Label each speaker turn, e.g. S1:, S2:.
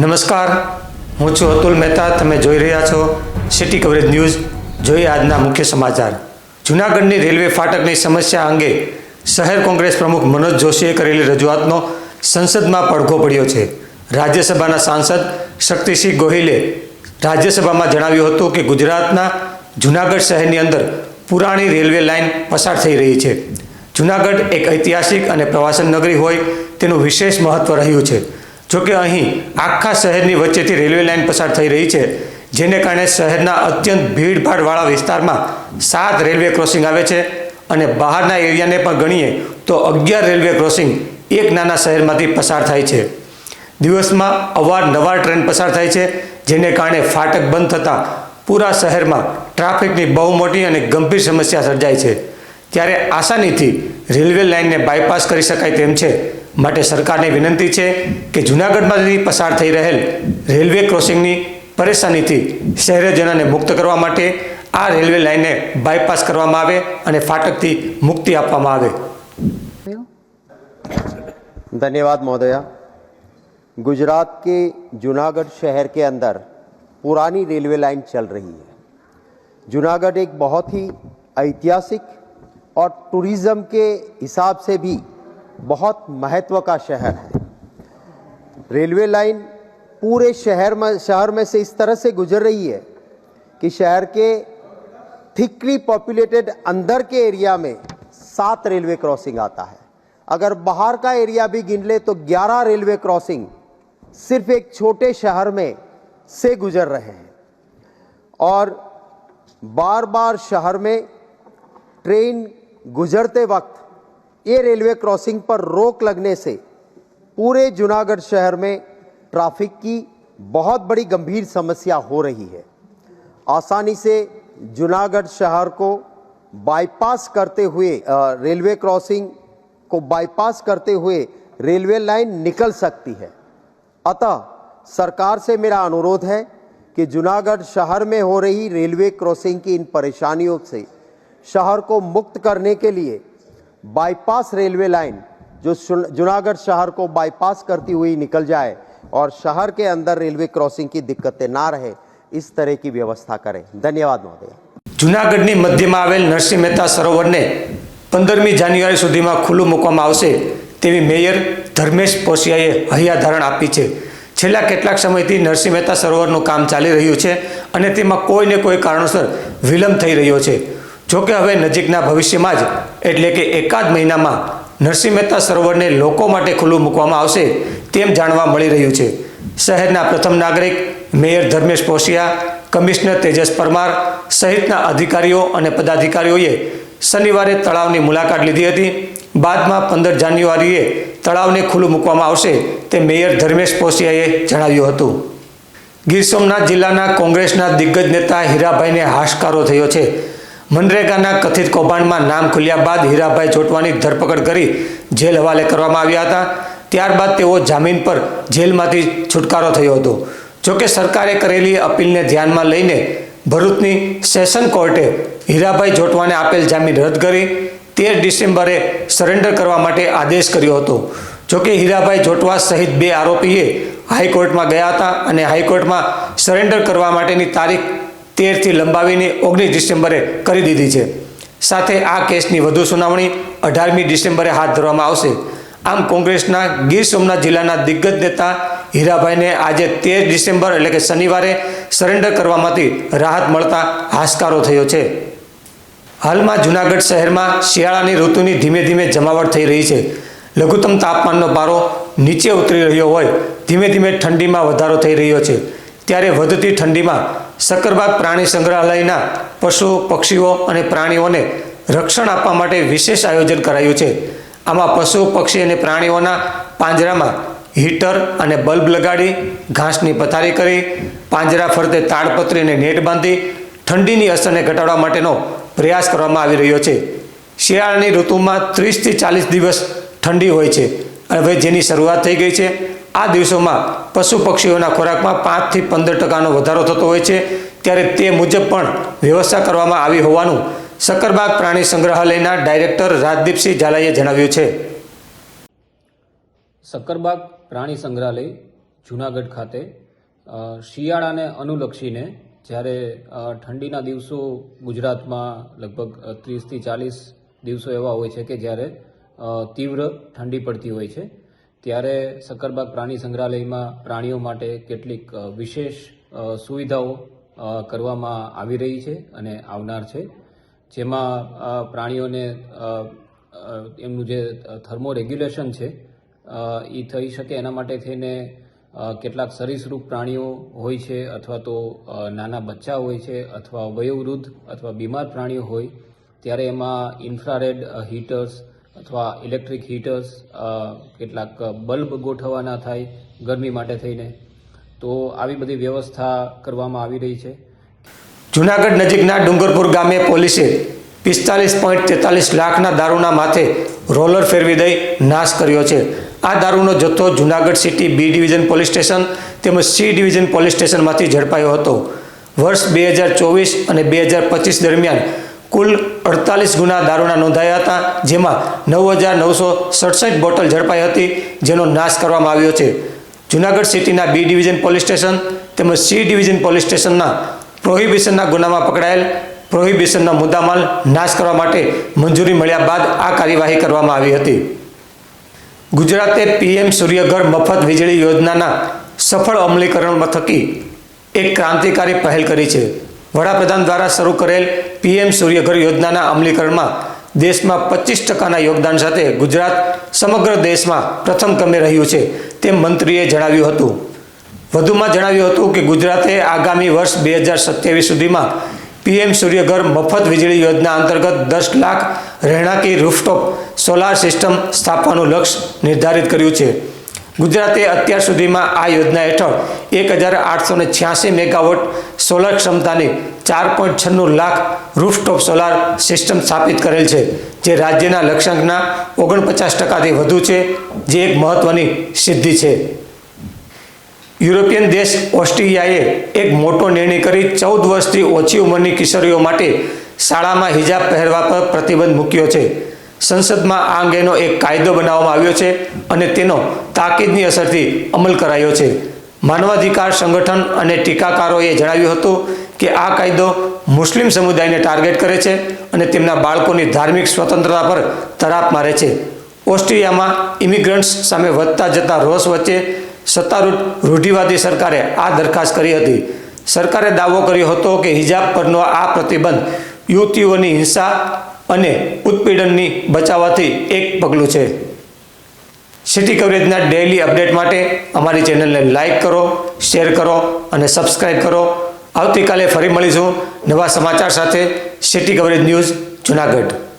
S1: નમસ્કાર. હું છું અતુલ મહેતા. તમે જોઈ રહ્યા છો સિટી કવરેજ ન્યૂઝ. જોઈએ આજના મુખ્ય સમાચાર. જૂનાગઢની રેલવે ફાટકની સમસ્યા અંગે શહેર કોંગ્રેસ પ્રમુખ મનોજ જોશીએ કરેલી રજૂઆતનો સંસદમાં પડઘો પડ્યો છે. રાજ્યસભાના સાંસદ શક્તિસિંહ ગોહિલે રાજ્યસભામાં જણાવ્યું હતું કે ગુજરાતના જૂનાગઢ શહેરની અંદર પુરાણી રેલવે લાઇન પસાર થઈ રહી છે. જૂનાગઢ એક ઐતિહાસિક અને પ્રવાસન નગરી હોય તેનું વિશેષ મહત્વ રહ્યું છે. જોકે અહીં આખા શહેરની વચ્ચેથી રેલવે લાઇન પસાર થઈ રહી છે, જેને કારણે શહેરના અત્યંત ભીડભાડવાળા વિસ્તારમાં સાત રેલવે ક્રોસિંગ આવે છે અને બહારના એરિયાને પણ ગણીએ તો અગિયાર રેલવે ક્રોસિંગ એક નાના શહેરમાંથી પસાર થાય છે. દિવસમાં અવારનવાર ટ્રેન પસાર થાય છે, જેને કારણે ફાટક બંધ થતાં પૂરા શહેરમાં ટ્રાફિકની બહુ મોટી અને ગંભીર સમસ્યા સર્જાય છે. ત્યારે આસાનીથી રેલવે લાઇનને બાયપાસ કરી શકાય તેમ છે માટે સરકારને વિનંતી છે કે જૂનાગઢમાંથી પસાર થઈ રહેલ રેલવે ક્રોસિંગની પરેશાનીથી શહેરજનોને મુક્ત કરવા માટે આ રેલવે લાઇનને બાયપાસ કરવામાં આવે અને ફાટકથી મુક્તિ આપવામાં આવે
S2: धन्यवाद महोदया गुजरात के जूनागढ़ शहर के अंदर पुरानी रेलवे लाइन चल रही है जूनागढ़ एक बहुत ही ऐतिहासिक और टूरिज़्म के हिसाब से भी बहुत महत्व का शहर है। रेलवे लाइन पूरे शहर में शहर में से इस तरह से गुजर रही है कि शहर के थिकली पॉपुलेटेड अंदर के एरिया में सात रेलवे क्रॉसिंग आता है। अगर बाहर का एरिया भी गिन ले तो 11 रेलवे क्रॉसिंग सिर्फ़ एक छोटे शहर में से गुजर रहे हैं। और बार बार शहर में ट्रेन गुजरते वक्त ये रेलवे क्रॉसिंग पर रोक लगने से पूरे जूनागढ़ शहर में ट्रैफ़िक की बहुत बड़ी गंभीर समस्या हो रही है। आसानी से जूनागढ़ शहर को बाईपास करते हुए रेलवे क्रॉसिंग को बाईपास करते हुए रेलवे लाइन निकल सकती है। अतः सरकार से मेरा अनुरोध है कि जूनागढ़ शहर में हो रही रेलवे क्रॉसिंग की इन परेशानियों से शहर को मुक्त करने के लिए बाईपास रेलवे लाइन जो सुन- जूनागढ़ शहर को बाईपास करती हुई निकल जाए और शहर के अंदर रेलवे क्रॉसिंग की दिक्कतें ना रहे इस तरह की व्यवस्था करें धन्यवाद महोदय
S1: જૂનાગઢની મધ્યમાં આવેલ નરસિંહ મહેતા સરોવરને પંદરમી જાન્યુઆરી સુધીમાં ખુલ્લું મૂકવામાં આવશે તેવી મેયર ધર્મેશ પોશિયાએ હૈયાધારણ આપી છે છેલ્લા કેટલાક સમયથી નરસિંહ મહેતા સરોવરનું કામ ચાલી રહ્યું છે અને તેમાં કોઈને કોઈ કારણોસર વિલંબ થઈ રહ્યો છે જોકે હવે નજીકના ભવિષ્યમાં જ, એટલે કે એકાદ મહિનામાં, નરસિંહ મહેતા સરોવરને લોકો માટે ખુલ્લું મૂકવામાં આવશે તેમ જાણવા મળી રહ્યું છે. શહેરના પ્રથમ નાગરિક, મેયર ધર્મેશ પોશિયા, કમિશનર તેજસ પરમાર, સહિતના અધિકારીઓ અને પદાધિકારીઓએ શનિવારે તળાવની મુલાકાત લીધી હતી. બાદમાં પંદર જાન્યુઆરીએ તળાવને ખુલ્લું મૂકવામાં આવશે તે મેયર ધર્મેશ પોશિયાએ જણાવ્યું હતું. ગીર સોમનાથ જિલ્લાના કોંગ્રેસના દિગ્ગજ નેતા હીરાભાઈને હાશકારો થયો છે. મનરેગાના કથિત કૌભાંડમાં નામ ખુલ્યા બાદ હીરાભાઈ ચોટવાની ધરપકડ કરી જેલ હવાલે કરવામાં આવ્યા હતા. ત્યારબાદ તેઓ જામીન પર જેલમાંથી છુટકારો થયો હતો. જોકે સરકારે કરેલી અપીલને ધ્યાનમાં લઈને ભરૂચની સેશન કોર્ટે હીરાભાઈ જોટવાને આપેલ જામીન રદ કરી તેર ડિસેમ્બરે સરેન્ડર કરવા માટે આદેશ કર્યો હતો. જોકે હીરાભાઈ જોટવા સહિત બે આરોપીએ હાઈકોર્ટમાં ગયા હતા અને હાઈકોર્ટમાં સરેન્ડર કરવા માટેની તારીખ તેરથી લંબાવીને ઓગણીસ ડિસેમ્બરે કરી દીધી છે. સાથે આ કેસની વધુ સુનાવણી અઢારમી ડિસેમ્બરે હાથ ધરવામાં આવશે. આમ કોંગ્રેસના ગીર સોમનાથ જિલ્લાના દિગ્ગજ નેતા હીરાભાઈને આજે તેર ડિસેમ્બર એટલે કે શનિવારે સરેન્ડર કરવામાંથી રાહત મળતા હાશકારો થયો છે. હાલમાં જૂનાગઢ શહેરમાં શિયાળાની ઋતુની ધીમે ધીમે જમાવટ થઈ રહી છે. લઘુત્તમ તાપમાનનો પારો નીચે ઉતરી રહ્યો હોય, ધીમે ધીમે ઠંડીમાં વધારો થઈ રહ્યો છે. ત્યારે વધતી ઠંડીમાં સક્કરબાગ પ્રાણી સંગ્રહાલયના પશુ, પક્ષીઓ અને પ્રાણીઓને રક્ષણ આપવા માટે વિશેષ આયોજન કરાયું છે. આમાં પશુ, પક્ષી અને પ્રાણીઓના પાંજરામાં હીટર અને બલ્બ લગાડી, ઘાસની પથારી કરી, પાંજરા ફરતે તાડપત્રી અને નેટ બાંધી, ઠંડીની અસરને ઘટાડવા માટેનો પ્રયાસ કરવામાં આવી રહ્યો છે. શિયાળાની ઋતુમાં ત્રીસથી ચાલીસ દિવસ ઠંડી હોય છે. હવે જેની શરૂઆત થઈ ગઈ છે આ દિવસોમાં પશુ પક્ષીઓના ખોરાકમાં પાંચથી પંદર ટકાનો વધારો થતો હોય છે. ત્યારે તે મુજબ પણ વ્યવસ્થા કરવામાં આવી હોવાનું સક્કરબાગ પ્રાણી સંગ્રહાલયના ડાયરેક્ટર રાજદીપસિંહ ઝાલાએ જણાવ્યું છે.
S3: સક્કરબાગ પ્રાણી સંગ્રહાલય, જૂનાગઢ ખાતે શિયાળાને અનુલક્ષીને જ્યારે ઠંડીના દિવસો ગુજરાતમાં લગભગ ત્રીસથી ચાલીસ દિવસો એવા હોય છે કે જ્યારે તીવ્ર ઠંડી પડતી હોય છે. ત્યારે સક્કરબાગ પ્રાણી સંગ્રહાલયમાં પ્રાણીઓ માટે કેટલીક વિશેષ સુવિધાઓ કરવામાં આવી રહી છે અને આવનાર છે. જેમાં પ્રાણીઓને એમનું જે થર્મો રેગ્યુલેશન છે એ થઈ શકે એના માટે થઈને કેટલાક સરીસૃપ પ્રાણીઓ હોય છે અથવા તો નાના બચ્ચા હોય છે અથવા વયોવૃદ્ધ અથવા બીમાર પ્રાણીઓ હોય, ત્યારે એમાં ઇન્ફ્રારેડ હીટર્સ અથવા ઇલેક્ટ્રિક હીટર્સ કેટલાક બલ્બ ગોઠવવાના થાય ગરમી માટે થઈને, તો આવી બધી વ્યવસ્થા કરવામાં આવી રહી છે.
S1: જૂનાગઢ નજીકના ડુંગરપુર ગામે પોલીસે પિસ્તાલીસ પોઈન્ટ તેતાલીસ લાખના દારૂના માથે રોલર ફેરવી દઈ નાશ કર્યો છે. આ દારૂનો જથ્થો Junagadh city B division police station તેમજ સી ડિવિઝન પોલીસ સ્ટેશનમાંથી ઝડપાયો હતો. વર્ષ બે હજાર ચોવીસ અને બે હજાર પચીસ દરમિયાન કુલ અડતાલીસ ગુના દારૂના નોંધાયા હતા, જેમાં નવ હજાર નવસો સડસઠ બોટલ ઝડપાઈ હતી, જેનો નાશ કરવામાં આવ્યો છે. જૂનાગઢ સિટીના બી ડિવિઝન પોલીસ સ્ટેશન તેમજ સી ડિવિઝન પોલીસ સ્ટેશનના પ્રોહિબિશનના ગુનામાં પકડાયેલ, પ્રોહિબિશનના મુદ્દામાલ નાશ કરવા માટે મંજૂરી મળ્યા બાદ આ કાર્યવાહી કરવામાં આવી હતી. ગુજરાતે પીએમ સૂર્યઘર મફત વીજળી યોજનાના સફળ અમલીકરણ થકી એક ક્રાંતિકારી પહેલ કરી છે. વડાપ્રધાન દ્વારા શરૂ કરેલ પીએમ સૂર્યઘર યોજનાના અમલીકરણમાં દેશમાં પચીસ ટકાના યોગદાન સાથે ગુજરાત સમગ્ર દેશમાં પ્રથમ ક્રમે રહ્યું છે તેમ મંત્રીએ જણાવ્યું હતું. વધુમાં જણાવ્યું હતું કે ગુજરાતે આગામી વર્ષ બે હજાર સત્યાવીસ સુધીમાં પીએમ સૂર્યઘર મફત વીજળી યોજના અંતર્ગત દસ લાખ રહેણાંકી રૂફટોપ સોલાર સિસ્ટમ સ્થાપવાનું લક્ષ્ય નિર્ધારિત કર્યું છે. ગુજરાતે અત્યાર સુધીમાં આ યોજના હેઠળ એક હજાર આઠસો ને છ્યાસી મેગાવોટ સોલર ક્ષમતાની ચાર પોઈન્ટ છન્નું લાખ રૂફટોપ સોલાર સિસ્ટમ સ્થાપિત કરેલ છે, જે રાજ્યના લક્ષ્યાંકના ઓગણપચાસ ટકાથી વધુ છે, જે એક મહત્વની સિદ્ધિ છે. યુરોપિયન દેશ ઓસ્ટ્રિયાએ એક મોટો નિર્ણય કરી ચૌદ વર્ષથી ઓછી ઉંમરની કિશોરીઓ માટે શાળામાં હિજાબ પહેરવા પર પ્રતિબંધ મૂક્યો છે. સંસદમાં આ અંગેનો એક કાયદો બનાવવામાં આવ્યો છે અને તેનો તાકીદની અસરથી અમલ કરાયો છે. માનવાધિકાર સંગઠન અને ટીકાકારોએ જણાવ્યું હતું કે આ કાયદો મુસ્લિમ સમુદાયને ટાર્ગેટ કરે છે અને તેમના બાળકોની ધાર્મિક સ્વતંત્રતા પર તરાપ મારે છે. ઓસ્ટ્રિયામાં ઇમિગ્રન્ટ્સ સામે વધતા જતા રોષ વચ્ચે સત્તારૂઢ રૂઢિવાદી સરકારે આ દરખાસ્ત કરી હતી. સરકારે દાવો કર્યો હતો કે હિજાબ પરનો આ પ્રતિબંધ યુવતીઓની હિંસા અને ઉત્પીડનની બચાવવાથી એક પગલું છે. સિટી કવરેજના ડેઇલી અપડેટ માટે અમારી ચેનલને લાઇક કરો શેર કરો અને સબસ્ક્રાઈબ કરો. આવતીકાલે ફરી મળીશું નવા સમાચાર સાથે સિટી કવરેજ ન્યૂઝ જુનાગઢ.